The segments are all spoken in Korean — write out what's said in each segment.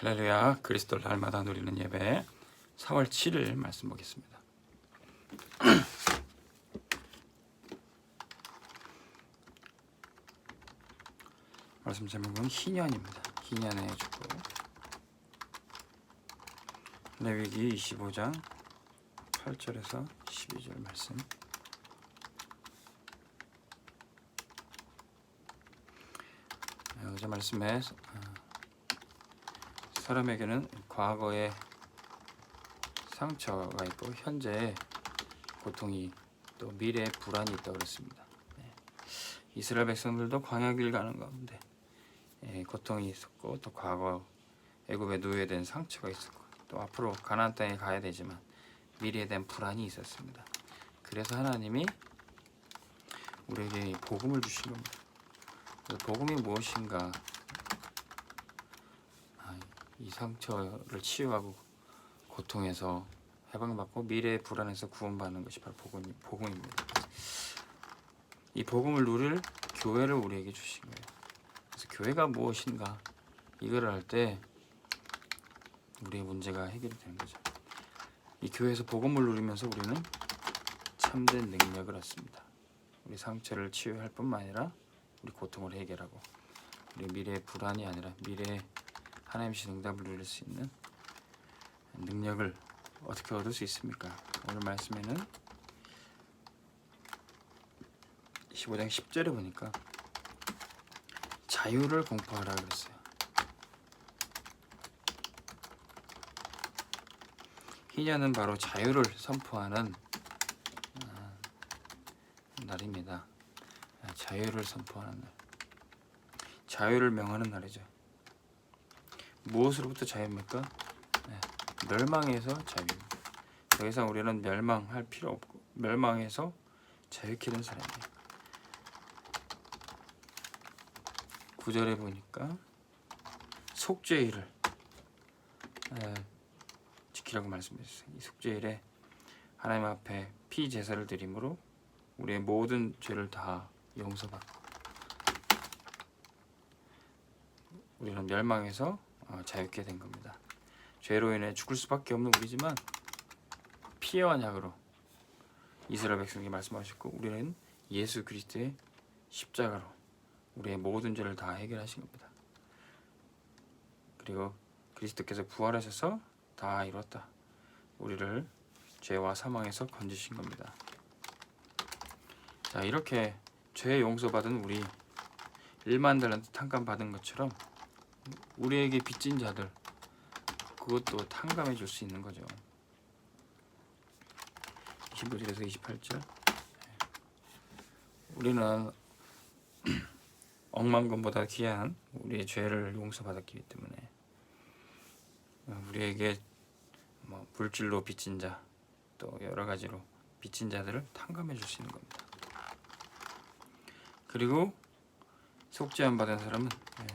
할렐루야 그리스도를 날마다 누리는 예배 4월 7일 말씀 보겠습니다. 말씀 제목은 희년입니다. 희년의 축복. 레위기 25장 8절에서 12절 말씀. 어제 말씀에 어, 사람에게는 과거의 상처가 있고 현재의 고통이 또 미래의 불안이 있다고 그랬습니다. 네. 이스라엘 백성들도 광야길 가는 가운데 예, 고통이 있었고 또 과거 애굽에 노예된 상처가 있었고 또 앞으로 가나안 땅에 가야 되지만 미래에 대한 불안이 있었습니다. 그래서 하나님이 우리에게 이 복음을 주신 겁니다. 그 복음이 무엇인가? 아, 이 상처를 치유하고 고통에서 해방받고 미래의 불안에서 구원받는 것이 바로 복음, 복음입니다. 이 복음을 누릴 교회를 우리에게 주신 거예요. 그래서 교회가 무엇인가 이거를 할때 우리의 문제가 해결이 되는 거죠. 이 교회에서 복음을 누리면서 우리는 참된 능력을 얻습니다. 우리 상처를 치유할 뿐만 아니라 우리 고통을 해결하고 우리 미래의 불안이 아니라 미래에 하나님신 응답을 누릴 수 있는 능력을 어떻게 얻을 수 있습니까? 오늘 말씀에는 15장 10절에 보니까 자유를 공포하라 그랬어요. 희년은 바로 자유를 선포하는 아, 날입니다. 아, 자유를 선포하는 날. 자유를 명하는 날이죠. 무엇으로부터 자유입니까? 네, 멸망에서 자유입니다. 더 이상 우리는 멸망할 필요 없고 멸망에서 자유케 된 사람이에요. 구절에 보니까 속죄일을 에, 지키라고 말씀했어요. 이 속죄일에 하나님 앞에 피 제사를 드림으로 우리의 모든 죄를 다 용서받고 우리는 멸망에서 어, 자유케 된 겁니다. 죄로 인해 죽을 수밖에 없는 우리지만 피해와 약으로 이스라엘 백성에게 말씀하셨고 우리는 예수 그리스도의 십자가로 우리의 모든 죄를 다 해결하신 겁니다. 그리고 그리스도께서 부활하셔서 다 이뤘다. 우리를 죄와 사망에서 건지신 겁니다. 자 이렇게 죄 용서받은 우리 1만 달란트 탕감 받은 것처럼 우리에게 빚진 자들 그것도 탕감해 줄 수 있는 거죠. 25절에서 28절 우리는 억만 건보다 귀한 우리의 죄를 용서받았기 때문에 우리에게 뭐 물질로 빚진 자 또 여러 가지로 빚진 자들을 탕감해 줄 수 있는 겁니다. 그리고 속죄함 받은 사람은 예,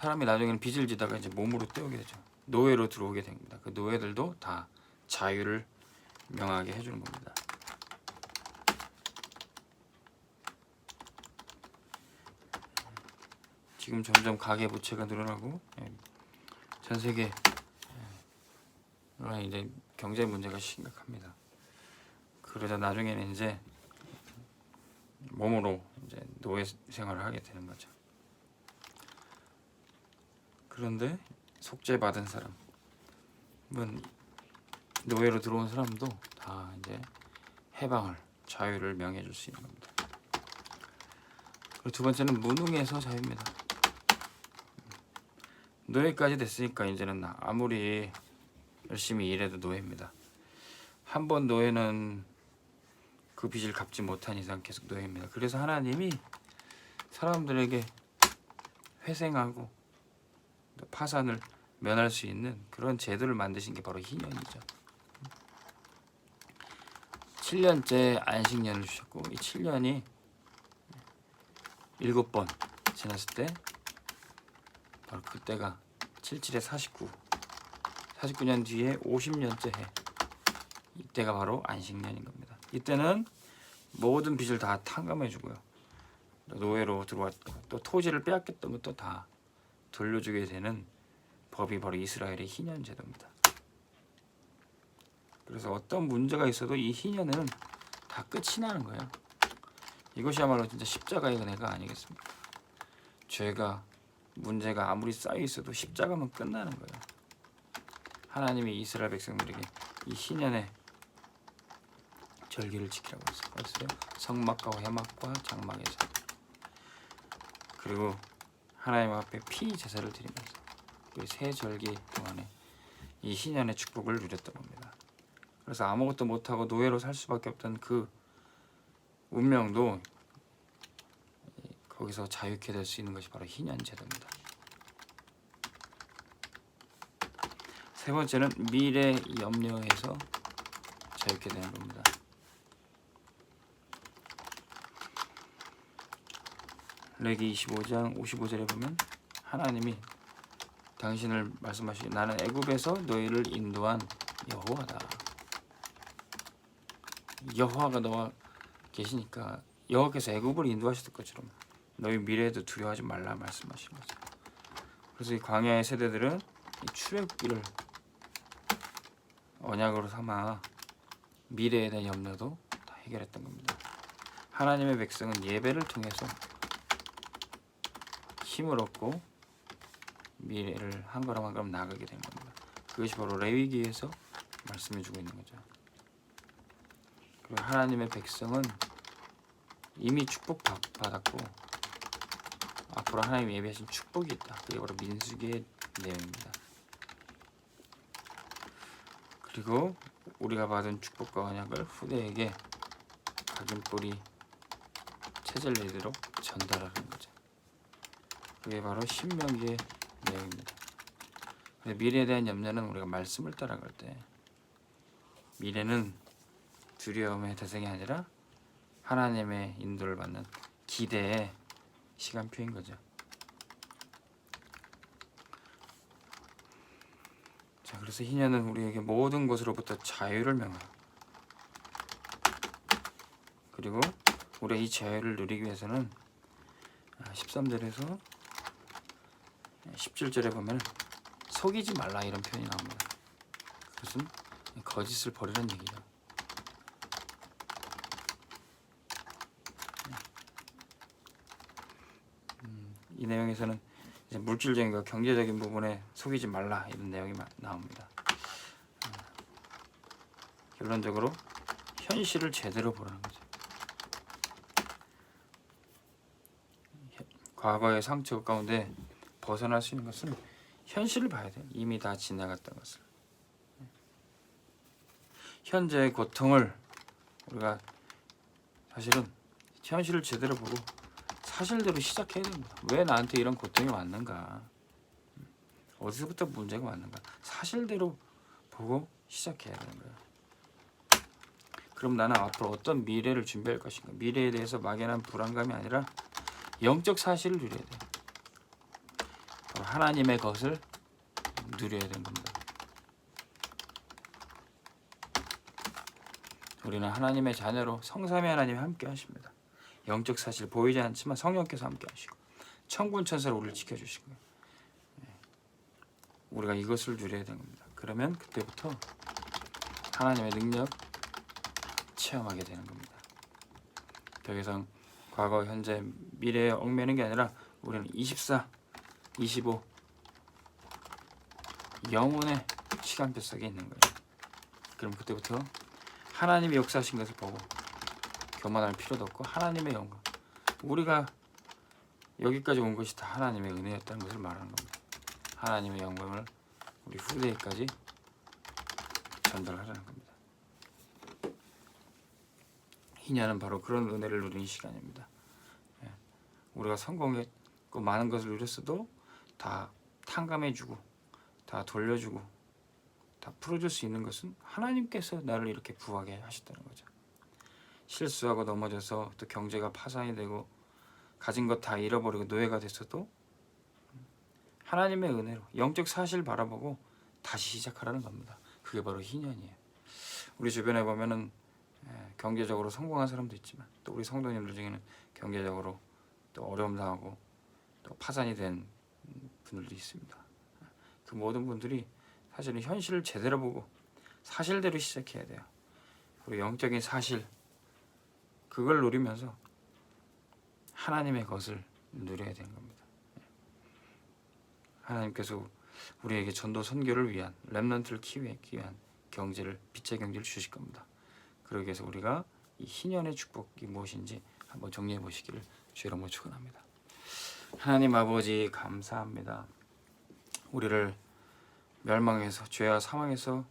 사람이 나중에는 빚을 지다가 이제 몸으로 때우게 되죠. 노예로 들어오게 됩니다. 그 노예들도 다 자유를 명하게 해주는 겁니다. 지금 점점 가계 부채가 늘어나고 예, 전 세계 예, 이제 경제 문제가 심각합니다. 그러다 나중에는 이제 몸으로 이제 노예 생활을 하게 되는 거죠. 그런데 속죄 받은 사람은 노예로 들어온 사람도 다 이제 해방을 자유를 명해 줄 수 있는 겁니다. 그리고 두 번째는 무능에서 자유입니다. 노예까지 됐으니까 이제는 아무리 열심히 일해도 노예입니다. 한 번 노예는 그 빚을 갚지 못한 이상 계속 노예입니다. 그래서 하나님이 사람들에게 회생하고 또 파산을 면할 수 있는 그런 제도를 만드신 게 바로 희년이죠. 7년째 안식년을 주셨고 이 7년이 일곱 번 지났을 때 바로 그때가 77에 49 49년 뒤에 50년째 해 이때가 바로 안식년인 겁니다. 이때는 모든 빚을 다 탕감해 주고요. 노예로 들어왔고 또 토지를 빼앗겼던 것도 다 돌려주게 되는 법이 바로 이스라엘의 희년 제도입니다. 그래서 어떤 문제가 있어도 이 희년은 다 끝이 나는 거예요. 이것이야말로 진짜 십자가의 은혜가 아니겠습니까? 죄가 문제가 아무리 쌓여 있어도 십자가만 끝나는 거예요. 하나님이 이스라엘 백성들에게 이 희년의 절기를 지키라고 했어요. 성막과 해막과 장막에서 그리고 하나님 앞에 피 제사를 드리면서 그세 절기 동안에 이 희년의 축복을 누렸던 겁니다. 그래서 아무것도 못하고 노예로 살 수밖에 없던 그 운명도 거기서 자유케 될 수 있는 것이 바로 희년 제도입니다. 세 번째는 미래 염려에서 자유케 되는 겁니다. 레기 25장 55절에 보면 하나님이 당신을 말씀하시 나는 애굽에서 너희를 인도한 여호와다. 여호와가 너와 계시니까 여호와께서 애굽을 인도하셨을 것처럼 너희 미래에도 두려워하지 말라 말씀하신 거죠. 그래서 이 광야의 세대들은 이 출애굽기를 언약으로 삼아 미래에 대한 염려도 다 해결했던 겁니다. 하나님의 백성은 예배를 통해서 힘을 얻고 미래를 한 걸음 한 걸음 나가게 되는 겁니다. 그것이 바로 레위기에서 말씀해 주고 있는 거죠. 그리고 하나님의 백성은 이미 축복 받- 받았고 앞으로 하나님이 예비하신 축복이 있다. 그게 바로 민수기의 내용입니다. 그리고 우리가 받은 축복과 언약을 후대에게 각인 뿌리 체질 내도록 전달하는. 그게 바로 신명기의 내용입니다. 미래에 대한 염려는 우리가 말씀을 따라갈 때 미래는 두려움의 대상이 아니라 하나님의 인도를 받는 기대의 시간표인 거죠. 자, 그래서 희년은 우리에게 모든 것으로부터 자유를 명하고 그리고 우리가 이 자유를 누리기 위해서는 13절에서 17절에 보면 속이지 말라 이런 표현이 나옵니다. 그것은 거짓을 버리는 얘기죠. 음, 이 내용에서는 이제 물질적인 것, 경제적인 부분에 속이지 말라 이런 내용이 마- 나옵니다. 음, 결론적으로 현실을 제대로 보라는 거죠. 현- 과거의 상처 가운데 벗어날 수 있는 것은 현실을 봐야 돼요. 이미 다 지나갔던 것을. 현재의 고통을 우리가 사실은 현실을 제대로 보고 사실대로 시작해야 됩니다. 왜 나한테 이런 고통이 왔는가? 어디서부터 문제가 왔는가? 사실대로 보고 시작해야 되는 거예요. 그럼 나는 앞으로 어떤 미래를 준비할 것인가? 미래에 대해서 막연한 불안감이 아니라 영적 사실을 누려야 돼. 하나님의 것을 누려야 되는 겁니다. 우리는 하나님의 자녀로 성삼위 하나님이 함께 하십니다. 영적 사실 보이지 않지만 성령께서 함께 하시고 천군 천사로 우리를 지켜주시고 예. 우리가 이것을 누려야 되는 겁니다. 그러면 그때부터 하나님의 능력 체험하게 되는 겁니다. 더 이상 과거, 현재, 미래에 얽매는 게 아니라 우리는 24, 25 영혼의 시간표 속에 있는 거예요. 그럼 그때부터 하나님이 역사하신 것을 보고 교만할 필요도 없고 하나님의 영광 우리가 여기까지 온 것이 다 하나님의 은혜였다는 것을 말하는 겁니다. 하나님의 영광을 우리 후대에까지 전달하라는 겁니다. 희냐는 바로 그런 은혜를 누리는 시간입니다. 예. 우리가 성공했고 많은 것을 누렸어도 다 탕감해주고 다 돌려주고 다 풀어줄 수 있는 것은 하나님께서 나를 이렇게 부하게 하셨다는 거죠. 실수하고 넘어져서 또 경제가 파산이 되고 가진 것 다 잃어버리고 노예가 됐어도 하나님의 은혜로 영적 사실 바라보고 다시 시작하라는 겁니다. 그게 바로 희년이에요. 우리 주변에 보면은 예, 경제적으로 성공한 사람도 있지만 또 우리 성도님들 중에는 경제적으로 또 어려움 당하고 또 파산이 된 분들도 있습니다. 그 모든 분들이 사실은 현실을 제대로 보고 사실대로 시작해야 돼요. 그리고 영적인 사실 그걸 누리면서 하나님의 것을 누려야 되는 겁니다. 하나님께서 우리에게 전도 선교를 위한 렘넌트를 키우기 위한 경제를 빛의 경제를 주실 겁니다. 그러기 위해서 우리가 이 희년의 축복이 무엇인지 한번 정리해 보시기를 주의 이름으로 축원합니다. 하나님 아버지 감사합니다. 우리를 멸망에서 죄와 사망에서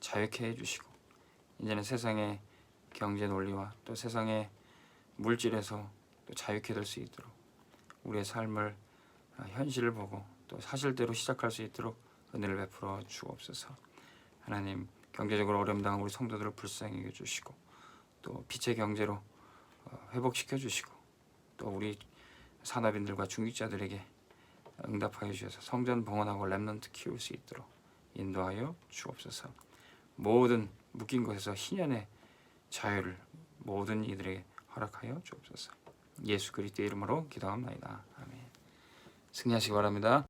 자유케 해주시고 이제는 세상의 경제 논리와 또 세상의 물질에서 또 자유케 될 수 있도록 우리의 삶을 아, 현실을 보고 또 사실대로 시작할 수 있도록 은혜를 베풀어 주옵소서. 하나님 경제적으로 어려움 당한 우리 성도들을 불쌍히 여겨 주시고 또 빛의 경제로 어, 회복시켜 주시고 또 우리 산업인들과 중직자들에게 응답하여 주셔서 성전 봉헌하고 렘넌트 키울 수 있도록 인도하여 주옵소서. 모든 묶인 곳에서 희년의 자유를 모든 이들에게 허락하여 주옵소서. 예수 그리스도의 이름으로 기도합니다. 아멘. 승리하시기 바랍니다.